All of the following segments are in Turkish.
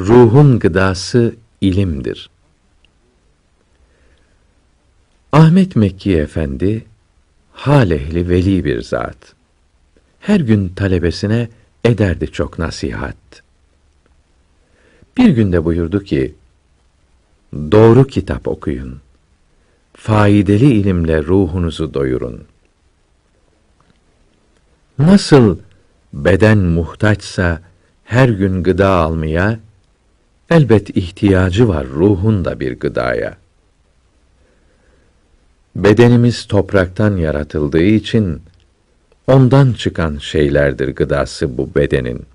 Ruhun gıdası ilimdir. Ahmet Mekki Efendi, hal ehli veli bir zat. Her gün talebesine ederdi çok nasihat. Bir günde buyurdu ki, doğru kitap okuyun. Faydalı ilimle ruhunuzu doyurun. Nasıl beden muhtaçsa her gün gıda almaya, elbet ihtiyacı var ruhun da bir gıdaya. Bedenimiz topraktan yaratıldığı için ondan çıkan şeylerdir gıdası bu bedenin.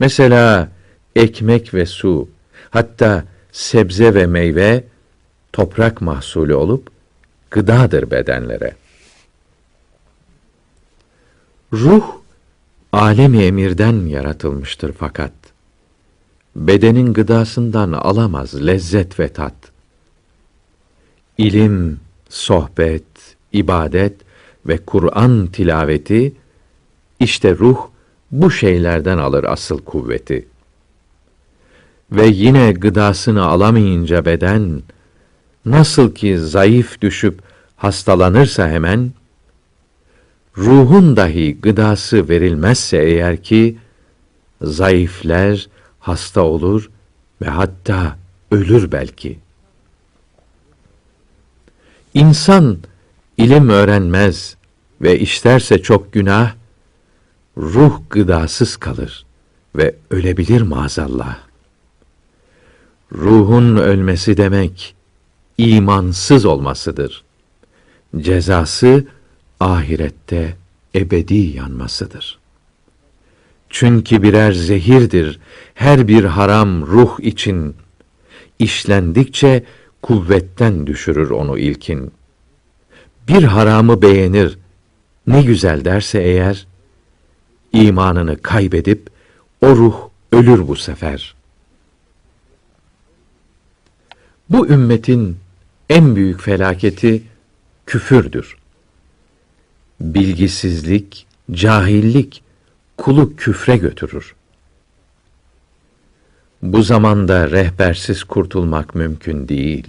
Mesela ekmek ve su, hatta sebze ve meyve toprak mahsulü olup gıdadır bedenlere. Ruh alemi emirden yaratılmıştır fakat bedenin gıdasından alamaz lezzet ve tat. İlim, sohbet, ibadet ve Kur'an tilaveti işte ruh bu şeylerden alır asıl kuvveti. Ve yine gıdasını alamayınca beden nasıl ki zayıf düşüp hastalanırsa hemen ruhun dahi gıdası verilmezse eğer ki zayıfler, hasta olur ve hatta ölür belki. İnsan ilim öğrenmez ve işlerse çok günah, ruh gıdasız kalır ve ölebilir maazallah. Ruhun ölmesi demek imansız olmasıdır. Cezası ahirette ebedi yanmasıdır. Çünkü birer zehirdir her bir haram ruh için. işlendikçe kuvvetten düşürür onu ilkin. Bir haramı beğenir, ne güzel derse eğer, imanını kaybedip, o ruh ölür bu sefer. Bu ümmetin en büyük felaketi küfürdür. Bilgisizlik, cahillik kulu küfre götürür. Bu zamanda rehbersiz kurtulmak mümkün değil.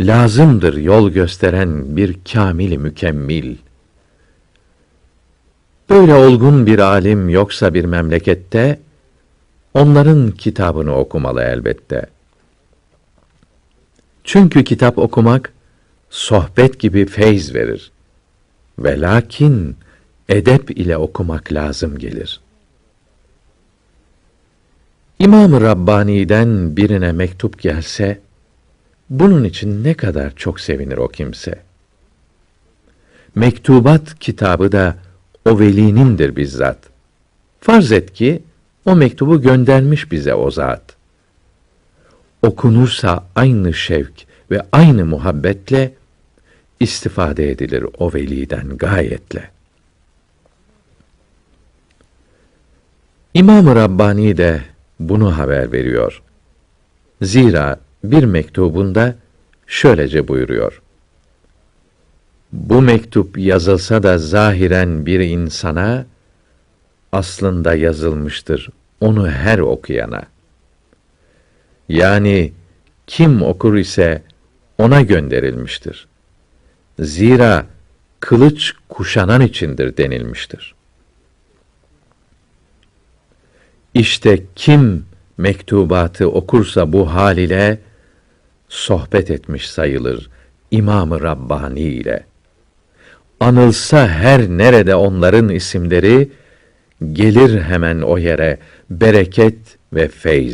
Lazımdır yol gösteren bir kamili mükemmil. Böyle olgun bir alim yoksa bir memlekette, onların kitabını okumalı elbette. Çünkü kitap okumak, sohbet gibi feyz verir. Ve lakin, edep ile okumak lazım gelir.'' İmam-ı Rabbani'den birine mektup gelse, bunun için ne kadar çok sevinir o kimse. Mektubat kitabı da o velinindir bizzat. Farz et ki, o mektubu göndermiş bize o zat. Okunursa aynı şevk ve aynı muhabbetle istifade edilir o veliden gayetle. İmam-ı Rabbani de bunu haber veriyor. Zira bir mektubunda şöylece buyuruyor. Bu mektup yazılsa da zahiren bir insana, aslında yazılmıştır onu her okuyana. Yani kim okur ise ona gönderilmiştir. Zira kılıç kuşanan içindir denilmiştir. İşte kim mektubatı okursa bu hal ile sohbet etmiş sayılır İmam-ı Rabbani ile. Anılsa her nerede onların isimleri gelir hemen o yere bereket ve feyz.